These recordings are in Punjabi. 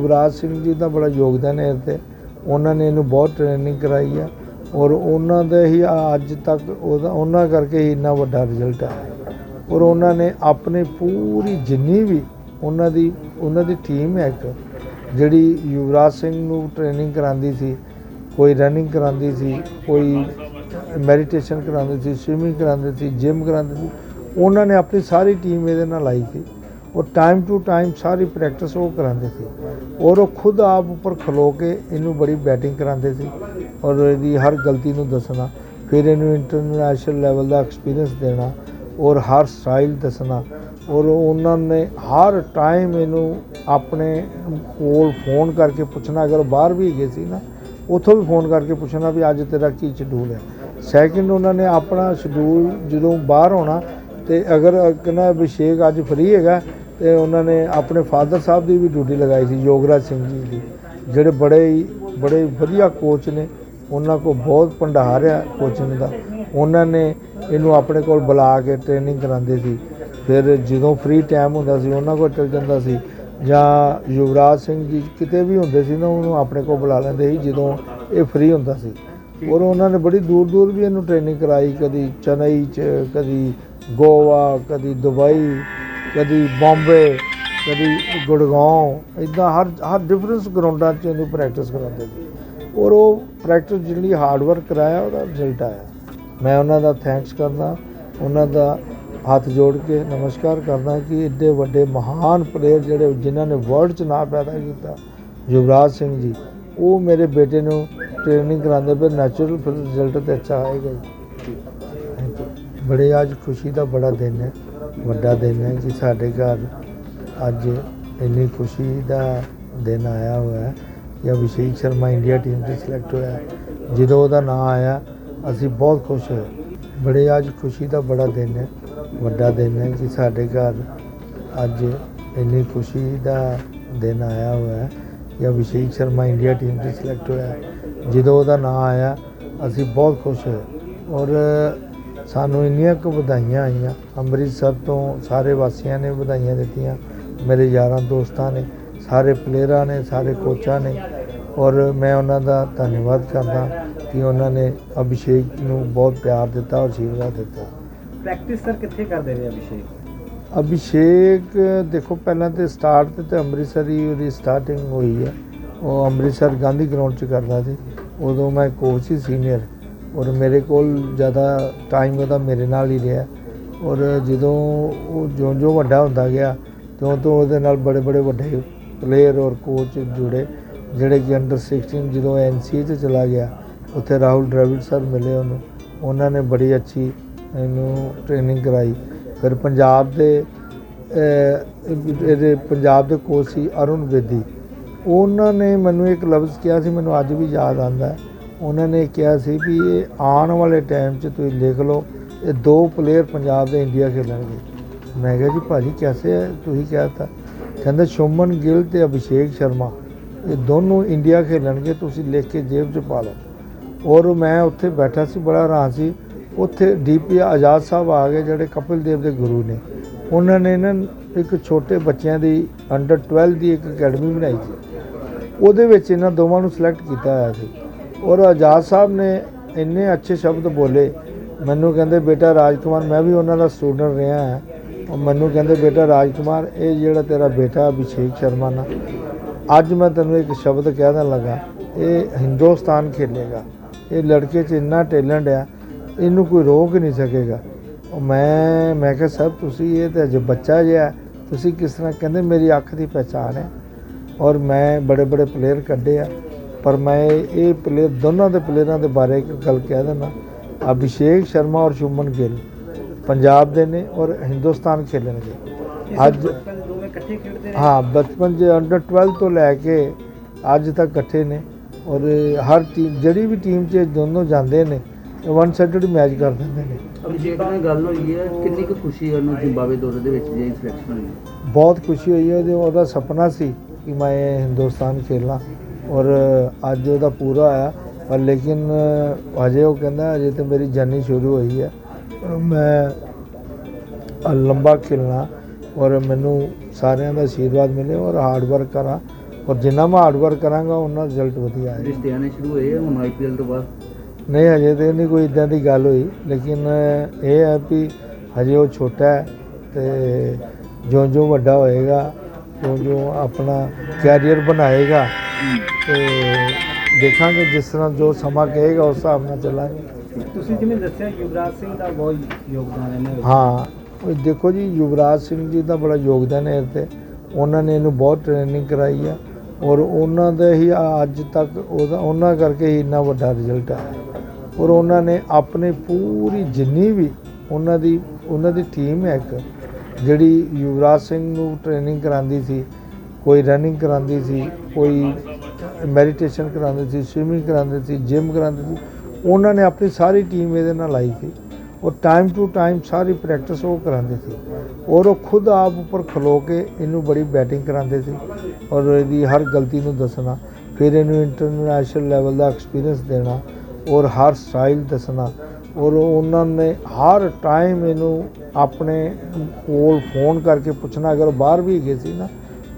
ਯੁਵਰਾਜ ਸਿੰਘ ਜੀ ਦਾ ਬੜਾ ਯੋਗਦਾਨ ਹੈ ਇਹ 'ਤੇ ਉਹਨਾਂ ਨੇ ਇਹਨੂੰ ਬਹੁਤ ਟ੍ਰੇਨਿੰਗ ਕਰਾਈ ਆ ਔਰ ਉਹਨਾਂ ਦਾ ਹੀ ਅੱਜ ਤੱਕ ਉਹਦਾ ਉਹਨਾਂ ਕਰਕੇ ਹੀ ਇੰਨਾ ਵੱਡਾ ਰਿਜ਼ਲਟ ਆਇਆ ਔਰ ਉਹਨਾਂ ਨੇ ਆਪਣੀ ਪੂਰੀ ਜਿੰਨੀ ਵੀ ਉਹਨਾਂ ਦੀ ਉਹਨਾਂ ਦੀ ਟੀਮ ਹੈ ਇੱਕ, ਜਿਹੜੀ ਯੁਵਰਾਜ ਸਿੰਘ ਨੂੰ ਟ੍ਰੇਨਿੰਗ ਕਰਾਉਂਦੀ ਸੀ, ਕੋਈ ਰਨਿੰਗ ਕਰਾਉਂਦੀ ਸੀ, ਕੋਈ ਮੈਡੀਟੇਸ਼ਨ ਕਰਾਉਂਦੀ ਸੀ ਸਵਿਮਿੰਗ ਕਰਾਉਂਦੀ ਸੀ ਜਿਮ ਕਰਾਉਂਦੀ ਸੀ, ਉਹਨਾਂ ਨੇ ਆਪਣੀ ਸਾਰੀ ਟੀਮ ਇਹਦੇ ਨਾਲ ਲਾਈ ਸੀ। ਔਰ ਟਾਈਮ ਟੂ ਟਾਈਮ ਸਾਰੀ ਪ੍ਰੈਕਟਿਸ ਉਹ ਕਰਾਉਂਦੇ ਸੀ। ਔਰ ਉਹ ਖੁਦ ਆਪ ਉੱਪਰ ਖਲੋ ਕੇ ਇਹਨੂੰ ਬੜੀ ਬੈਟਿੰਗ ਕਰਾਉਂਦੇ ਸੀ ਔਰ ਇਹਦੀ ਹਰ ਗਲਤੀ ਨੂੰ ਦੱਸਣਾ, ਫਿਰ ਇਹਨੂੰ ਇੰਟਰਨੈਸ਼ਨਲ ਲੈਵਲ ਦਾ ਐਕਸਪੀਰੀਅੰਸ ਦੇਣਾ ਔਰ ਹਰ ਸਟਾਈਲ ਦੱਸਣਾ ਔਰ ਉਹਨਾਂ ਨੇ ਹਰ ਟਾਈਮ ਇਹਨੂੰ ਆਪਣੇ ਕੋਲ ਫੋਨ ਕਰਕੇ ਪੁੱਛਣਾ, ਅਗਰ ਬਾਹਰ ਵੀ ਗਏ ਸੀ ਨਾ, ਉੱਥੋਂ ਵੀ ਫੋਨ ਕਰਕੇ ਪੁੱਛਣਾ ਵੀ ਅੱਜ ਤੇਰਾ ਕੀ ਸ਼ਡਿਊਲ ਹੈ। ਸੈਕਿੰਡ ਉਹਨਾਂ ਨੇ ਆਪਣਾ ਸ਼ਡਿਊਲ ਜਦੋਂ ਬਾਹਰ ਹੋਣਾ ਤੇ ਅਗਰ ਕਹਿੰਦਾ ਅਭਿਸ਼ੇਕ ਅੱਜ ਫਰੀ ਹੈਗਾ, ਤੇ ਉਹਨਾਂ ਨੇ ਆਪਣੇ ਫਾਦਰ ਸਾਹਿਬ ਦੀ ਵੀ ਡਿਊਟੀ ਲਗਾਈ ਸੀ, ਯੋਗਰਾਜ ਸਿੰਘ ਜੀ ਦੀ। ਜਿਹੜੇ ਬੜੇ ਹੀ, ਬੜੇ ਵਧੀਆ ਕੋਚ ਨੇ, ਉਹਨਾਂ ਕੋਲ ਬਹੁਤ ਭੰਡਾਰ ਆ ਕੋਚਿੰਗ ਦਾ। ਉਹਨਾਂ ਨੇ ਇਹਨੂੰ ਆਪਣੇ ਕੋਲ ਬੁਲਾ ਕੇ ਟ੍ਰੇਨਿੰਗ ਕਰਾਉਂਦੇ ਸੀ। ਫਿਰ ਜਦੋਂ ਫ੍ਰੀ ਟਾਈਮ ਹੁੰਦਾ ਸੀ, ਉਹਨਾਂ ਕੋਲ ਚਲ ਜਾਂਦਾ ਸੀ। ਜਾਂ ਯੁਵਰਾਜ ਸਿੰਘ ਜੀ ਕਿਤੇ ਵੀ ਹੁੰਦੇ ਸੀ ਨਾ, ਉਹਨੂੰ ਆਪਣੇ ਕੋਲ ਬੁਲਾ ਲੈਂਦੇ ਸੀ, ਜਦੋਂ ਇਹ ਫ੍ਰੀ ਹੁੰਦਾ ਸੀ। ਔਰ ਉਹਨਾਂ ਨੇ ਬੜੀ ਦੂਰ ਦੂਰ ਵੀ ਇਹਨੂੰ ਟ੍ਰੇਨਿੰਗ ਕਰਾਈ, ਕਦੀ ਚਨਈ ਚ, ਕਦੀ ਗੋਆ, ਕਦੀ ਦੁਬਈ, ਕਦੀ ਬੰਬੇ, ਕਦੀ ਗੁੜਗਾਉਂ ਇਦਾਂ ਹਰ ਹਰ ਡਿਫਰੈਂਸ ਗਰਾਊਂਡਾਂ 'ਚ ਇਹਨੂੰ ਪ੍ਰੈਕਟਿਸ ਕਰਾਉਂਦੇ ਸੀ। ਔਰ ਉਹ ਪ੍ਰੈਕਟਿਸ ਜਿਹੜੀ ਹਾਰਡ ਵਰਕ ਕਰਾਇਆ, ਉਹਦਾ ਰਿਜ਼ਲਟ ਆਇਆ। ਮੈਂ ਉਹਨਾਂ ਦਾ ਥੈਂਕਸ ਕਰਦਾ, ਉਹਨਾਂ ਦਾ ਹੱਥ ਜੋੜ ਕੇ ਨਮਸਕਾਰ ਕਰਦਾ ਕਿ ਇੱਡੇ ਵੱਡੇ ਮਹਾਨ ਪਲੇਅਰ ਜਿਹੜੇ ਜਿਨ੍ਹਾਂ ਨੇ ਵਰਲਡ 'ਚ ਨਾਂ ਪੈਦਾ ਕੀਤਾ, ਯੁਵਰਾਜ ਸਿੰਘ ਜੀ, ਉਹ ਮੇਰੇ ਬੇਟੇ ਨੂੰ ਟ੍ਰੇਨਿੰਗ ਕਰਾਉਂਦੇ ਪਏ ਨੈਚੁਰਲ ਫਿਰ ਰਿਜ਼ਲਟ ਤੇ ਅੱਛਾ ਆਏਗਾ ਜੀ ਬੜੇ ਅੱਜ ਖੁਸ਼ੀ ਦਾ ਬੜਾ ਦਿਨ ਹੈ, ਵੱਡਾ ਦਿਨ ਹੈ ਕਿ ਸਾਡੇ ਘਰ। ਅੱਜ ਇੰਨੀ ਖੁਸ਼ੀ ਦਾ ਦਿਨ ਆਇਆ ਹੋਇਆ ਹੈ ਕਿ ਅਭਿਸ਼ੇਕ ਸ਼ਰਮਾ ਇੰਡੀਆ ਟੀਮ 'ਚ ਸਿਲੈਕਟ ਹੋਇਆ ਜਦੋਂ ਉਹਦਾ ਨਾਮ ਆਇਆ, ਅਸੀਂ ਬਹੁਤ ਖੁਸ਼ ਹੋਏ। ਬੜੇ ਅੱਜ ਖੁਸ਼ੀ ਦਾ ਬੜਾ ਦਿਨ ਹੈ, ਵੱਡਾ ਦਿਨ ਹੈ ਕਿ ਸਾਡੇ ਘਰ। ਅੱਜ ਇੰਨੀ ਖੁਸ਼ੀ ਦਾ ਦਿਨ ਆਇਆ ਹੋਇਆ ਹੈ ਕਿ ਅਭਿਸ਼ੇਕ ਸ਼ਰਮਾ ਇੰਡੀਆ ਟੀਮ 'ਚ ਸਿਲੈਕਟ ਹੋਇਆ ਜਦੋਂ ਉਹਦਾ ਨਾਮ ਆਇਆ, ਅਸੀਂ ਬਹੁਤ ਖੁਸ਼ ਹੋਏ। ਔਰ ਸਾਨੂੰ ਇੰਨੀਆਂ ਕੁ ਵਧਾਈਆਂ ਆਈਆਂ। ਅੰਮ੍ਰਿਤਸਰ ਤੋਂ ਸਾਰੇ ਵਾਸੀਆਂ ਨੇ ਵਧਾਈਆਂ ਦਿੱਤੀਆਂ। ਮੇਰੇ ਯਾਰਾਂ ਦੋਸਤਾਂ ਨੇ ਸਾਰੇ ਪਲੇਅਰਾਂ ਨੇ ਸਾਰੇ ਕੋਚਾਂ ਨੇ। ਔਰ ਮੈਂ ਉਹਨਾਂ ਦਾ ਧੰਨਵਾਦ ਕਰਦਾ ਕਿ ਉਹਨਾਂ ਨੇ ਅਭਿਸ਼ੇਕ ਨੂੰ ਬਹੁਤ ਪਿਆਰ ਦਿੱਤਾ ਔਰ ਆਸ਼ੀਰਵਾਦ ਦਿੱਤਾ। ਪ੍ਰੈਕਟਿਸ ਸਰ ਕਿੱਥੇ ਕਰਦੇ ਰਹੇ ਅਭਿਸ਼ੇਕ? ਅਭਿਸ਼ੇਕ ਦੇਖੋ ਪਹਿਲਾਂ ਤੇ ਸਟਾਰਟ ਤੇ ਤਾਂ ਅੰਮ੍ਰਿਤਸਰ ਹੀ ਉਹਦੀ ਸਟਾਰਟਿੰਗ ਹੋਈ ਹੈ। ਉਹ ਅੰਮ੍ਰਿਤਸਰ ਗਾਂਧੀ ਗਰਾਊਂਡ 'ਚ ਕਰਦਾ ਸੀ। ਉਦੋਂ ਮੈਂ ਕੋਚ ਸੀ ਸੀਨੀਅਰ ਔਰ ਮੇਰੇ ਕੋਲ ਜ਼ਿਆਦਾ ਟਾਈਮ ਉਹਦਾ ਮੇਰੇ ਨਾਲ ਹੀ ਰਿਹਾ। ਔਰ ਜਦੋਂ ਉਹ ਜਿਉਂ ਜਿਉਂ ਵੱਡਾ ਹੁੰਦਾ ਗਿਆ ਤਿਉਂ ਤੋਂ ਉਹਦੇ ਨਾਲ ਬੜੇ ਬੜੇ ਵੱਡੇ ਪਲੇਅਰ ਔਰ ਕੋਚ ਜੁੜੇ, ਜਿਹੜੇ ਕਿ ਅੰਡਰ 16 ਜਦੋਂ ਐਨਸੀਏ 'ਚ ਚਲਾ ਗਿਆ, ਉੱਥੇ ਰਾਹੁਲ ਡਰਾਵਿਡ ਸਰ ਮਿਲੇ ਉਹਨੂੰ। ਉਹਨਾਂ ਨੇ ਬੜੀ ਅੱਛੀ ਇਹਨੂੰ ਟ੍ਰੇਨਿੰਗ ਕਰਾਈ। ਫਿਰ ਪੰਜਾਬ ਦੇ ਇਹਦੇ ਪੰਜਾਬ ਦੇ ਕੋਚ ਸੀ ਅਰੁਣ ਬੇਦੀ। ਉਹਨਾਂ ਨੇ ਮੈਨੂੰ ਇੱਕ ਲਫ਼ਜ਼ ਕਿਹਾ ਸੀ, ਮੈਨੂੰ ਅੱਜ ਵੀ ਯਾਦ ਆਉਂਦਾ। ਹੈ। ਉਹਨਾਂ ਨੇ ਕਿਹਾ ਸੀ ਵੀ ਇਹ ਆਉਣ ਵਾਲੇ ਟਾਈਮ 'ਚ ਤੁਸੀਂ ਲਿਖ ਲਓ, ਇਹ ਦੋ ਪਲੇਅਰ ਪੰਜਾਬ ਦੇ ਇੰਡੀਆ ਖੇਡਣਗੇ। ਮੈਂ ਕਿਹਾ ਜੀ ਭਾਜੀ ਕਿਵੇਂ ਹੈ ਤੁਸੀਂ ਕਿਹਾ ਤਾ। ਕਹਿੰਦੇ ਸ਼ੁਮਨ ਗਿੱਲ ਤੇ ਅਭਿਸ਼ੇਕ ਸ਼ਰਮਾ, ਇਹ ਦੋਨੋਂ ਇੰਡੀਆ ਖੇਲਣਗੇ ਤੁਸੀਂ ਲਿਖ ਕੇ ਜੇਬ 'ਚ ਪਾ ਲਓ। ਔਰ ਮੈਂ ਉੱਥੇ ਬੈਠਾ ਸੀ, ਬੜਾ ਹੈਰਾਨ ਸੀ। ਉੱਥੇ ਡੀਪੀ ਆਜ਼ਾਦ ਸਾਹਿਬ ਆ ਗਏ, ਜਿਹੜੇ ਕਪਿਲ ਦੇਵ ਦੇ ਗੁਰੂ ਨੇ। ਉਹਨਾਂ ਨੇ ਨਾ ਇੱਕ ਛੋਟੇ ਬੱਚਿਆਂ ਦੀ ਅੰਡਰ 12 ਦੀ ਇੱਕ ਅਕੈਡਮੀ ਬਣਾਈ ਸੀ। ਉਹਦੇ ਵਿੱਚ ਇਹਨਾਂ ਦੋਵਾਂ ਨੂੰ ਸਿਲੈਕਟ ਕੀਤਾ ਹੋਇਆ ਸੀ। ਔਰ ਆਜ਼ਾਦ ਸਾਹਿਬ ਨੇ ਇੰਨੇ ਅੱਛੇ ਸ਼ਬਦ ਬੋਲੇ। ਮੈਨੂੰ ਕਹਿੰਦੇ, ਬੇਟਾ ਰਾਜਕੁਮਾਰ, ਮੈਂ ਵੀ ਉਹਨਾਂ ਦਾ ਸਟੂਡੈਂਟ ਰਿਹਾ ਹਾਂ। ਉਹ ਮੈਨੂੰ ਕਹਿੰਦੇ, ਬੇਟਾ ਰਾਜਕੁਮਾਰ, ਇਹ ਜਿਹੜਾ ਤੇਰਾ ਬੇਟਾ ਅਭਿਸ਼ੇਕ ਸ਼ਰਮਾ ਨਾ, ਅੱਜ ਮੈਂ ਤੈਨੂੰ ਇੱਕ ਸ਼ਬਦ ਕਹਿ ਦੇਣ ਲੱਗਾ, ਇਹ ਹਿੰਦੁਸਤਾਨ ਖੇਲੇਗਾ। ਇਹ ਲੜਕੇ 'ਚ ਇੰਨਾ ਟੈਲੈਂਟ ਆ, ਇਹਨੂੰ ਕੋਈ ਰੋਕ ਨਹੀਂ ਸਕੇਗਾ। ਉਹ ਮੈਂ ਮੈਂ ਕਿਹਾ, ਸਰ, ਤੁਸੀਂ ਇਹ ਤਾਂ ਅਜੇ ਬੱਚਾ ਜਿਹਾ, ਤੁਸੀਂ ਕਿਸ ਤਰ੍ਹਾਂ ਕਹਿੰਦੇ, ਮੇਰੀ ਅੱਖ ਦੀ ਪਹਿਚਾਣ ਹੈ। ਔਰ ਮੈਂ ਬੜੇ ਬੜੇ ਪਲੇਅਰ ਕੱਢੇ ਆ। ਪਰ ਮੈਂ ਇਹ ਪਲੇਅਰ ਦੋਨਾਂ ਦੇ ਪਲੇਅਰਾਂ ਦੇ ਬਾਰੇ ਇੱਕ ਗੱਲ ਕਹਿ ਦਿੰਦਾ। ਅਭਿਸ਼ੇਕ ਸ਼ਰਮਾ ਔਰ ਸ਼ੁਮਨ ਗਿੱਲ ਪੰਜਾਬ ਦੇ ਨੇ ਔਰ ਹਿੰਦੁਸਤਾਨ ਖੇਲਣਗੇ ਅੱਜ ਬਚਪਨ ਦੇ ਦੋਵੇਂ ਇਕੱਠੇ ਖੇਡਦੇ ਰਹੇ। ਹਾਂ ਬਚਪਨ 'ਚ ਅੰਡਰ 12 ਤੋਂ ਲੈ ਕੇ ਅੱਜ ਤੱਕ ਇਕੱਠੇ ਨੇ ਔਰ ਹਰ ਟੀਮ ਜਿਹੜੀ ਵੀ ਟੀਮ 'ਚ ਇਹ ਦੋਨੋਂ ਜਾਂਦੇ ਨੇ ਵਨ ਸਾਈਡਡ ਮੈਚ ਕਰ ਦਿੰਦੇ ਨੇ। ਅਭਿਸ਼ੇਕ ਨਾਲ ਗੱਲ ਹੋਈ ਹੈ ਕਿੰਨੀ ਕੁ ਖੁਸ਼ੀ ਹੈ ਉਹਨੂੰ ਜ਼ਿੰਬਾਬਵੇ ਦੌਰੇ ਦੇ ਵਿੱਚ ਜੇ ਸਿਲੈਕਸ਼ਨ ਹੋਈ ਬਹੁਤ ਖੁਸ਼ੀ ਹੋਈ ਹੈ ਉਹਦੇ ਉਹਦਾ ਸੁਪਨਾ ਸੀ ਕਿ ਮੈਂ ਹਿੰਦੁਸਤਾਨ ਖੇਲਾਂ ਔਰ ਅੱਜ ਉਹਦਾ ਪੂਰਾ ਆਇਆ ਪਰ ਲੇਕਿਨ ਅਜੇ ਉਹ ਕਹਿੰਦਾ ਅਜੇ ਤੇ ਮੇਰੀ ਜਰਨੀ ਸ਼ੁਰੂ ਹੋਈ ਹੈ। ਮੈਂ ਲੰਬਾ ਖੇਲਣਾ ਔਰ ਮੈਨੂੰ ਸਾਰਿਆਂ ਦਾ ਆਸ਼ੀਰਵਾਦ ਮਿਲੇ ਔਰ ਹਾਰਡ ਵਰਕ ਕਰਾਂ। ਔਰ ਜਿੰਨਾ ਮੈਂ ਹਾਰਡ ਵਰਕ ਕਰਾਂਗਾ ਉਹਨਾਂ ਰਿਜ਼ਲਟ ਵਧੀਆ ਆਏਗਾ। ਰਿਸ਼ਤੇ ਆਣੇ ਸ਼ੁਰੂ ਹੋਏ ਆ ਹੁਣ ਆਈਪੀਐਲ ਤੋਂ ਬਾਅਦ? ਨਹੀਂ ਹਜੇ ਤੇ ਨਹੀਂ ਕੋਈ ਇਦਾਂ ਦੀ ਗੱਲ ਹੋਈ। ਲੇਕਿਨ ਇਹ ਹੈ ਵੀ ਹਜੇ ਉਹ ਛੋਟਾ ਹੈ ਤੇ ਜਿਉਂ ਜਿਉਂ ਵੱਡਾ ਹੋਏਗਾ ਜਿਉਂ ਜਿਉਂ ਆਪਣਾ ਕੈਰੀਅਰ ਬਣਾਏਗਾ ਤੇ ਦੇਖਾਂਗੇ ਜਿਸ ਤਰ੍ਹਾਂ ਜੋ ਸਮਾਂ ਕਹੇਗਾ ਉਸ ਹਿਸਾਬ ਨਾਲ ਚੱਲਾਂਗੇ। ਤੁਸੀਂ ਜਿਵੇਂ ਦੱਸਿਆ ਯੁਵਰਾਜ ਸਿੰਘ ਦਾ ਬਹੁਤ ਯੋਗਦਾਨ ਹੈ ਹਾਂ ਉਹ ਦੇਖੋ ਜੀ ਯੁਵਰਾਜ ਸਿੰਘ ਜੀ ਦਾ ਬੜਾ ਯੋਗਦਾਨ ਹੈ ਤੇ ਉਹਨਾਂ ਨੇ ਇਹਨੂੰ ਬਹੁਤ ਟ੍ਰੇਨਿੰਗ ਕਰਾਈ ਆ ਔਰ ਉਹਨਾਂ ਦਾ ਹੀ ਅੱਜ ਤੱਕ ਉਹਦਾ ਉਹਨਾਂ ਕਰਕੇ ਹੀ ਇੰਨਾ ਵੱਡਾ ਰਿਜ਼ਲਟ ਆਇਆ। ਔਰ ਉਹਨਾਂ ਨੇ ਆਪਣੀ ਪੂਰੀ ਜਿੰਨੀ ਵੀ ਉਹਨਾਂ ਦੀ ਉਹਨਾਂ ਦੀ ਟੀਮ ਹੈ ਇੱਕ ਜਿਹੜੀ ਯੁਵਰਾਜ ਸਿੰਘ ਨੂੰ ਟ੍ਰੇਨਿੰਗ ਕਰਾਉਂਦੀ ਸੀ, ਕੋਈ ਰਨਿੰਗ ਕਰਾਉਂਦੀ ਸੀ, ਕੋਈ ਮੈਡੀਟੇਸ਼ਨ ਕਰਾਉਂਦੇ ਸੀ ਸਵਿਮਿੰਗ ਕਰਾਉਂਦੇ ਸੀ ਜਿਮ ਕਰਾਉਂਦੇ ਸੀ, ਉਹਨਾਂ ਨੇ ਆਪਣੀ ਸਾਰੀ ਟੀਮ ਇਹਦੇ ਨਾਲ ਲਾਈ ਸੀ। ਔਰ ਟਾਈਮ ਟੂ ਟਾਈਮ ਸਾਰੀ ਪ੍ਰੈਕਟਿਸ ਉਹ ਕਰਾਉਂਦੇ ਸੀ। ਔਰ ਉਹ ਖੁਦ ਆਪ ਉੱਪਰ ਖਲੋ ਕੇ ਇਹਨੂੰ ਬੜੀ ਬੈਟਿੰਗ ਕਰਾਉਂਦੇ ਸੀ। ਔਰ ਇਹਦੀ ਹਰ ਗਲਤੀ ਨੂੰ ਦੱਸਣਾ, ਫਿਰ ਇਹਨੂੰ ਇੰਟਰਨੈਸ਼ਨਲ ਲੈਵਲ ਦਾ ਐਕਸਪੀਰੀਅੰਸ ਦੇਣਾ, ਔਰ ਹਰ ਸਟਾਈਲ ਦੱਸਣਾ। ਔਰ ਉਹਨਾਂ ਨੇ ਹਰ ਟਾਈਮ ਇਹਨੂੰ ਆਪਣੇ ਕੋਲ ਫੋਨ ਕਰਕੇ ਪੁੱਛਣਾ, ਅਗਰ ਬਾਹਰ ਵੀ ਗਏ ਸੀ ਨਾ,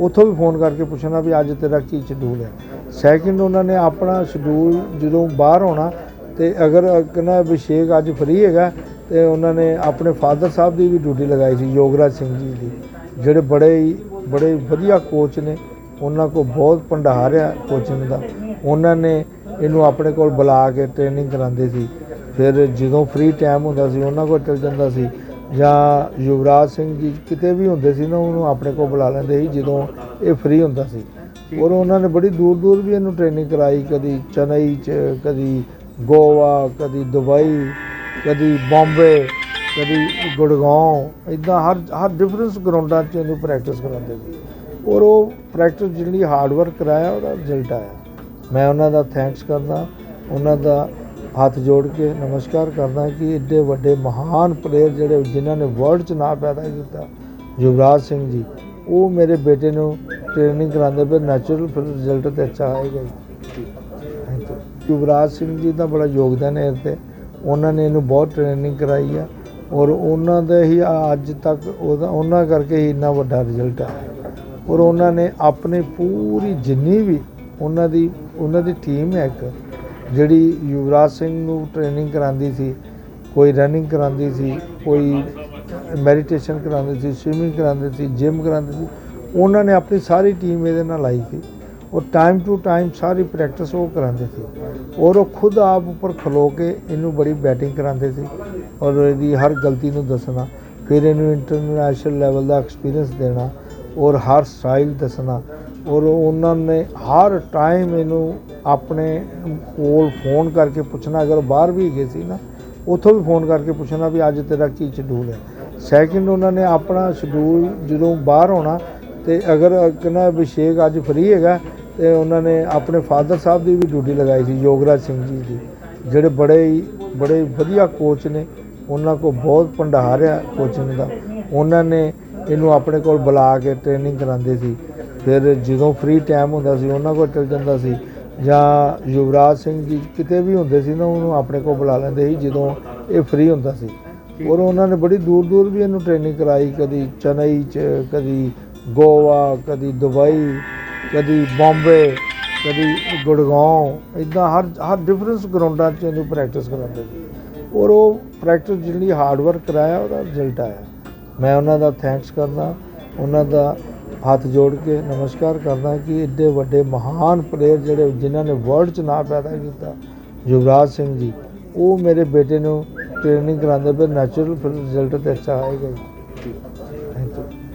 ਉੱਥੋਂ ਵੀ ਫੋਨ ਕਰਕੇ ਪੁੱਛਣਾ ਵੀ ਅੱਜ ਤੇਰਾ ਕੀ ਸ਼ਡਿਊਲ ਹੈ। ਸੈਕਿੰਡ ਉਹਨਾਂ ਨੇ ਆਪਣਾ ਸ਼ਡਿਊਲ ਜਦੋਂ ਬਾਹਰ ਹੋਣਾ ਤੇ ਅਗਰ ਕਹਿੰਦਾ ਅਭਿਸ਼ੇਕ ਅੱਜ ਫਰੀ ਹੈਗਾ, ਤੇ ਉਹਨਾਂ ਨੇ ਆਪਣੇ ਫਾਦਰ ਸਾਹਿਬ ਦੀ ਵੀ ਡਿਊਟੀ ਲਗਾਈ ਸੀ, ਯੋਗਰਾਜ ਸਿੰਘ ਜੀ ਦੀ, ਜਿਹੜੇ ਬੜੇ ਹੀ, ਬੜੇ ਵਧੀਆ ਕੋਚ ਨੇ, ਉਹਨਾਂ ਕੋਲ ਬਹੁਤ ਭੰਡਾਰ ਆ ਕੋਚਿੰਗ ਦਾ। ਉਹਨਾਂ ਨੇ ਇਹਨੂੰ ਆਪਣੇ ਕੋਲ ਬੁਲਾ ਕੇ ਟ੍ਰੇਨਿੰਗ ਕਰਾਉਂਦੇ ਸੀ। ਫਿਰ ਜਦੋਂ ਫ੍ਰੀ ਟਾਈਮ ਹੁੰਦਾ ਸੀ, ਉਹਨਾਂ ਕੋਲ ਚਲ ਜਾਂਦਾ ਸੀ। ਜਾਂ ਯੁਵਰਾਜ ਸਿੰਘ ਜੀ ਕਿਤੇ ਵੀ ਹੁੰਦੇ ਸੀ ਨਾ, ਉਹਨੂੰ ਆਪਣੇ ਕੋਲ ਬੁਲਾ ਲੈਂਦੇ ਸੀ ਜਦੋਂ ਇਹ ਫ੍ਰੀ ਹੁੰਦਾ ਸੀ। ਔਰ ਉਹਨਾਂ ਨੇ ਬੜੀ ਦੂਰ ਦੂਰ ਵੀ ਇਹਨੂੰ ਟ੍ਰੇਨਿੰਗ ਕਰਾਈ, ਕਦੀ ਚੇਨਈ ਚ, ਕਦੀ ਗੋਆ, ਕਦੀ ਦੁਬਈ, ਕਦੀ ਬੰਬੇ, ਕਦੀ ਗੁੜਗਾਉਂ ਇਦਾਂ ਹਰ ਹਰ ਡਿਫਰੈਂਸ ਗਰਾਊਂਡਾਂ 'ਚ ਇਹਨੂੰ ਪ੍ਰੈਕਟਿਸ ਕਰਾਉਂਦੇ ਸੀ। ਔਰ ਉਹ ਪ੍ਰੈਕਟਿਸ ਜਿਹੜੀ ਹਾਰਡ ਵਰਕ ਕਰਾਇਆ, ਉਹਦਾ ਰਿਜ਼ਲਟ ਆਇਆ। ਮੈਂ ਉਹਨਾਂ ਦਾ ਥੈਂਕਸ ਕਰਦਾ, ਉਹਨਾਂ ਦਾ ਹੱਥ ਜੋੜ ਕੇ ਨਮਸਕਾਰ ਕਰਦਾ ਕਿ ਏਡੇ ਵੱਡੇ ਮਹਾਨ ਪਲੇਅਰ ਜਿਹੜੇ ਜਿਨ੍ਹਾਂ ਨੇ ਵਰਲਡ 'ਚ ਨਾਂ ਪੈਦਾ ਕੀਤਾ, ਯੁਵਰਾਜ ਸਿੰਘ ਜੀ, ਉਹ ਮੇਰੇ ਬੇਟੇ ਨੂੰ ਟ੍ਰੇਨਿੰਗ ਕਰਾਉਂਦੇ ਪਏ ਨੈਚੁਰਲ ਫਿਰ ਰਿਜ਼ਲਟ ਤੇ ਅੱਛਾ ਆਏਗਾ ਜੀ ਯੁਵਰਾਜ ਸਿੰਘ ਜੀ ਦਾ ਬੜਾ ਯੋਗਦਾਨ ਹੈ ਤੇ ਉਹਨਾਂ ਨੇ ਇਹਨੂੰ ਬਹੁਤ ਟ੍ਰੇਨਿੰਗ ਕਰਾਈ ਆ ਔਰ ਉਹਨਾਂ ਦਾ ਹੀ ਅੱਜ ਤੱਕ ਉਹਦਾ, ਉਹਨਾਂ ਕਰਕੇ ਹੀ ਇੰਨਾ ਵੱਡਾ ਰਿਜ਼ਲਟ ਆਇਆ। ਔਰ ਉਹਨਾਂ ਨੇ ਆਪਣੀ ਪੂਰੀ ਜਿੰਨੀ ਵੀ ਉਹਨਾਂ ਦੀ ਉਹਨਾਂ ਦੀ ਟੀਮ ਹੈ ਇੱਕ ਜਿਹੜੀ ਯੁਵਰਾਜ ਸਿੰਘ ਨੂੰ ਟ੍ਰੇਨਿੰਗ ਕਰਾਉਂਦੀ ਸੀ, ਕੋਈ ਰਨਿੰਗ ਕਰਾਉਂਦੀ ਸੀ, ਕੋਈ ਮੈਡੀਟੇਸ਼ਨ ਕਰਾਉਂਦੇ ਸੀ ਸਵਿਮਿੰਗ ਕਰਾਉਂਦੇ ਸੀ ਜਿਮ ਕਰਾਉਂਦੇ ਸੀ, ਉਹਨਾਂ ਨੇ ਆਪਣੀ ਸਾਰੀ ਟੀਮ ਇਹਦੇ ਨਾਲ ਲਾਈ ਸੀ। ਔਰ ਟਾਈਮ ਟੂ ਟਾਈਮ ਸਾਰੀ ਪ੍ਰੈਕਟਿਸ ਉਹ ਕਰਾਉਂਦੇ ਸੀ। ਔਰ ਉਹ ਖੁਦ ਆਪ ਉੱਪਰ ਖਲੋ ਕੇ ਇਹਨੂੰ ਬੜੀ ਬੈਟਿੰਗ ਕਰਾਉਂਦੇ ਸੀ। ਔਰ ਇਹਦੀ ਹਰ ਗਲਤੀ ਨੂੰ ਦੱਸਣਾ, ਫਿਰ ਇਹਨੂੰ ਇੰਟਰਨੈਸ਼ਨਲ ਲੈਵਲ ਦਾ ਐਕਸਪੀਰੀਅੰਸ ਦੇਣਾ, ਔਰ ਹਰ ਸਟਾਈਲ ਦੱਸਣਾ। ਔਰ ਉਹਨਾਂ ਨੇ ਹਰ ਟਾਈਮ ਇਹਨੂੰ ਆਪਣੇ ਕੋਲ ਫੋਨ ਕਰਕੇ ਪੁੱਛਣਾ, ਅਗਰ ਬਾਹਰ ਵੀ ਗਏ ਸੀ ਨਾ, ਉੱਥੋਂ ਵੀ ਫੋਨ ਕਰਕੇ ਪੁੱਛਣਾ ਵੀ ਅੱਜ ਤੇਰਾ ਕੀ ਸ਼ਡਿਊਲ ਹੈ। ਸੈਕਿੰਡ ਉਹਨਾਂ ਨੇ ਆਪਣਾ ਸ਼ਡਿਊਲ ਜਦੋਂ ਬਾਹਰ ਹੋਣਾ ਤੇ ਅਗਰ ਕਹਿੰਦਾ ਅਭਿਸ਼ੇਕ ਅੱਜ ਫਰੀ ਹੈਗਾ, ਤੇ ਉਹਨਾਂ ਨੇ ਆਪਣੇ ਫਾਦਰ ਸਾਹਿਬ ਦੀ ਵੀ ਡਿਊਟੀ ਲਗਾਈ ਸੀ, ਯੋਗਰਾਜ ਸਿੰਘ ਜੀ ਦੀ, ਜਿਹੜੇ ਬੜੇ ਹੀ, ਬੜੇ ਵਧੀਆ ਕੋਚ ਨੇ, ਉਹਨਾਂ ਕੋਲ ਬਹੁਤ ਭੰਡਾਰ ਆ ਕੋਚਿੰਗ ਦਾ। ਉਹਨਾਂ ਨੇ ਇਹਨੂੰ ਆਪਣੇ ਕੋਲ ਬੁਲਾ ਕੇ ਟ੍ਰੇਨਿੰਗ ਕਰਾਉਂਦੇ ਸੀ। ਫਿਰ ਜਦੋਂ ਫ੍ਰੀ ਟਾਈਮ ਹੁੰਦਾ ਸੀ, ਉਹਨਾਂ ਕੋਲ ਚਲ ਜਾਂਦਾ ਸੀ। ਜਾਂ ਯੁਵਰਾਜ ਸਿੰਘ ਜੀ ਕਿਤੇ ਵੀ ਹੁੰਦੇ ਸੀ ਨਾ, ਉਹਨੂੰ ਆਪਣੇ ਕੋਲ ਬੁਲਾ ਲੈਂਦੇ ਸੀ ਜਦੋਂ ਇਹ ਫ੍ਰੀ ਹੁੰਦਾ ਸੀ। ਔਰ ਉਹਨਾਂ ਨੇ ਬੜੀ ਦੂਰ ਦੂਰ ਵੀ ਇਹਨੂੰ ਟ੍ਰੇਨਿੰਗ ਕਰਾਈ, ਕਦੀ ਚੇਨਈ ਚ, ਕਦੀ ਗੋਆ, ਕਦੀ ਦੁਬਈ, ਕਦੀ ਬੰਬੇ, ਕਦੀ ਗੁੜਗਾਉਂ ਇਦਾਂ ਹਰ ਹਰ ਡਿਫਰੈਂਸ ਗਰਾਊਂਡਾਂ 'ਚ ਇਹਨੂੰ ਪ੍ਰੈਕਟਿਸ ਕਰਾਉਂਦੇ ਸੀ। ਔਰ ਉਹ ਪ੍ਰੈਕਟਿਸ ਜਿਹੜੀ ਹਾਰਡ ਵਰਕ ਕਰਾਇਆ, ਉਹਦਾ ਰਿਜ਼ਲਟ ਆਇਆ। ਮੈਂ ਉਹਨਾਂ ਦਾ ਥੈਂਕਸ ਕਰਦਾ, ਉਹਨਾਂ ਦਾ ਹੱਥ ਜੋੜ ਕੇ ਨਮਸਕਾਰ ਕਰਦਾ ਕਿ ਏਡੇ ਵੱਡੇ ਮਹਾਨ ਪਲੇਅਰ ਜਿਹੜੇ ਜਿਨ੍ਹਾਂ ਨੇ ਵਰਲਡ 'ਚ ਨਾਂ ਪੈਦਾ ਕੀਤਾ, ਯੁਵਰਾਜ ਸਿੰਘ ਜੀ, ਉਹ ਮੇਰੇ ਬੇਟੇ ਨੂੰ ਟ੍ਰੇਨਿੰਗ ਕਰਾਉਂਦੇ ਪਏ ਨੈਚੁਰਲ ਰਿਜ਼ਲਟ ਤੇ ਅੱਛਾ ਆਏਗਾ ਜੀ